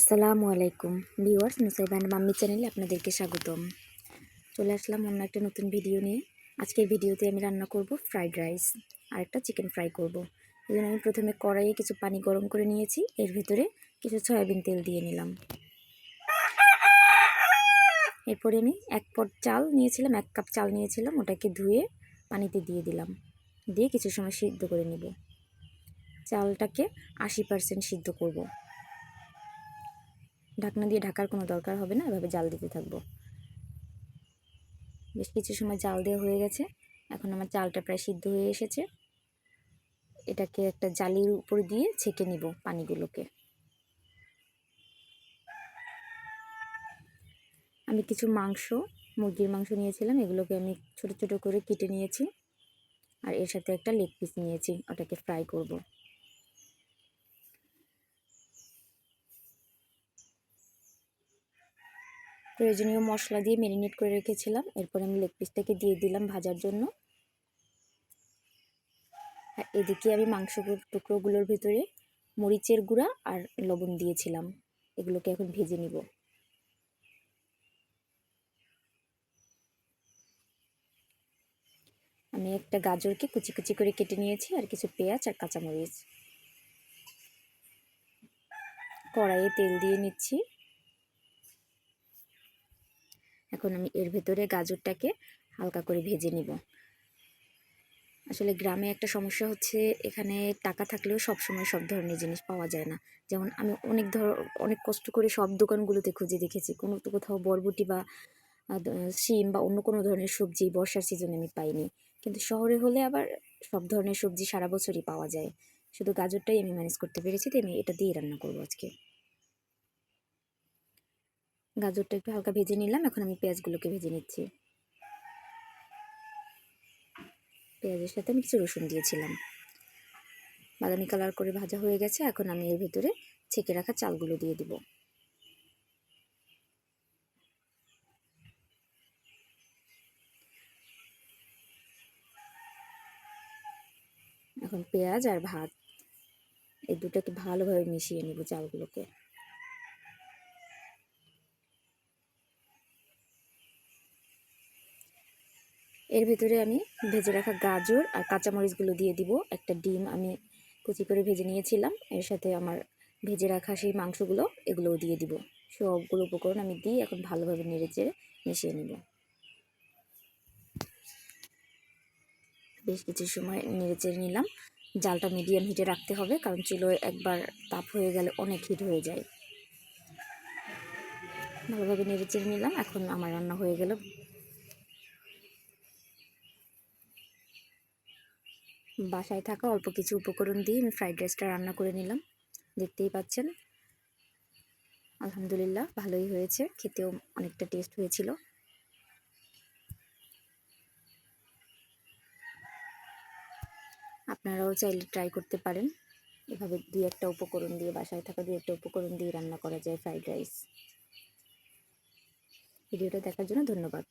আসসালামু আলাইকুম। Viewers নুসাইবান mummy চ্যানেলে আপনাদেরকে স্বাগতম। চলে আসলাম অন্য একটা নতুন ভিডিও নিয়ে। আজকের ভিডিওতে আমি রান্না করব ফ্রাইড রাইস আর একটা চিকেন ফ্রাই করব। এই জন্য আমি প্রথমে কড়াইয়ে কিছু পানি গরম করে নিয়েছি। এর ভিতরে কিছু সয়াবিন তেল দিয়ে নিলাম। এরপরে আমি এক পট চাল নিয়েছিলাম, এক কাপ চাল নিয়েছিলাম। ওটাকে ধুয়ে পানিতে দিয়ে দিলাম। দিয়ে কিছু সময় সিদ্ধ করে নেব। চালটাকে আশি পার্সেন্ট সিদ্ধ করব। ঢাকনা দিয়ে ঢাকার কোনো দরকার হবে না, এভাবে জাল দিতে থাকব। বেশ কিছু সময় জাল দেওয়া হয়ে গেছে, এখন আমার চালটা প্রায় সিদ্ধ হয়ে এসেছে। এটাকে একটা জালির উপর দিয়ে ছেঁকে নিব পানিগুলোকে। আমি কিছু মাংস, মুরগির মাংস নিয়েছিলাম, এগুলোকে আমি ছোট ছোট করে কেটে নিয়েছি। আর এর সাথে একটা লেগ পিস নিয়েছি, ওটাকে ফ্রাই করব। প্রয়োজনীয় মশলা দিয়ে ম্যারিনেট করে রেখেছিলাম। এরপর আমি লেগ পিসটাকে দিয়ে দিলাম ভাজার জন্য। আর এদিকে আমি মাংস টুকরোগুলোর ভিতরে মরিচের গুঁড়া আর লবণ দিয়েছিলাম। এগুলোকে এখন ভেজে নিব। আমি একটা গাজরকে কুচি কুচি করে কেটে নিয়েছি আর কিছু পেঁয়াজ আর কাঁচামরিচ। কড়াইয়ে তেল দিয়ে নিচ্ছি। এখন আমি এর ভেতরে গাজরটাকে হালকা করে ভেজে নিব। আসলে গ্রামে একটা সমস্যা হচ্ছে, এখানে টাকা থাকলেও সব সময় সব ধরনের জিনিস পাওয়া যায় না। যেমন আমি অনেক ধর, অনেক কষ্ট করে সব দোকানগুলোতে খুঁজে দেখেছি। কোনো তো কোথাও বরবটি বা শিম বা অন্য কোনো ধরনের সবজি বর্ষার সিজনে আমি পাইনি। কিন্তু শহরে হলে আবার সব ধরনের সবজি সারা বছরই পাওয়া যায়। শুধু গাজরটাই আমি ম্যানেজ করতে পেরেছি, তো আমি এটা দিয়ে রান্না করব আজকে। গাজরটা একটু হালকা ভেজে নিলাম, এখন আমি পেঁয়াজগুলোকে ভেজে নিচ্ছি। পেঁয়াজের সাথে আমি কিছু রসুন দিয়েছিলাম। বাদামি কালার করে ভাজা হয়ে গেছে, এখন আমি এর ভিতরে ছেঁকে রাখা চালগুলো দিয়ে দিব। এখন পেঁয়াজ আর ভাত, এই দুটোকে ভালোভাবে মিশিয়ে নেব চালগুলোকে। এর ভেতরে আমি ভেজে রাখা গাজর আর কাঁচামরিচগুলো দিয়ে দিব। একটা ডিম আমি কুচি করে ভেজে নিয়েছিলাম। এর সাথে আমার ভেজে রাখা সেই মাংসগুলো, এগুলোও দিয়ে দিব। সবগুলো উপকরণ আমি দিয়ে এখন ভালোভাবে নেড়ে চেড়ে মিশিয়ে নিব। বেশ কিছু সময় নেড়ে চেড়ে নিলাম। জালটা মিডিয়াম হিটে রাখতে হবে, কারণ চুলোয় একবার তাপ হয়ে গেলে অনেক হিট হয়ে যায়। ভালোভাবে নেড়ে চেড়ে নিলাম। এখন আমার রান্না হয়ে গেল। বাসায় থাকা অল্প কিছু উপকরণ দিয়ে আমি ফ্রাইড রাইসটা রান্না করে নিলাম। দেখতেই পাচ্ছেন? আলহামদুলিল্লাহ, ভালোই হয়েছে। খেতেও অনেকটা টেস্ট হয়েছিল। আপনারাও চাইলে ট্রাই করতে পারেন। এভাবে দুই একটা উপকরণ দিয়ে, বাসায় থাকা দুই একটা উপকরণ দিয়ে রান্না করা যায় ফ্রাইড রাইস ভিডিওটা দেখার জন্য ধন্যবাদ।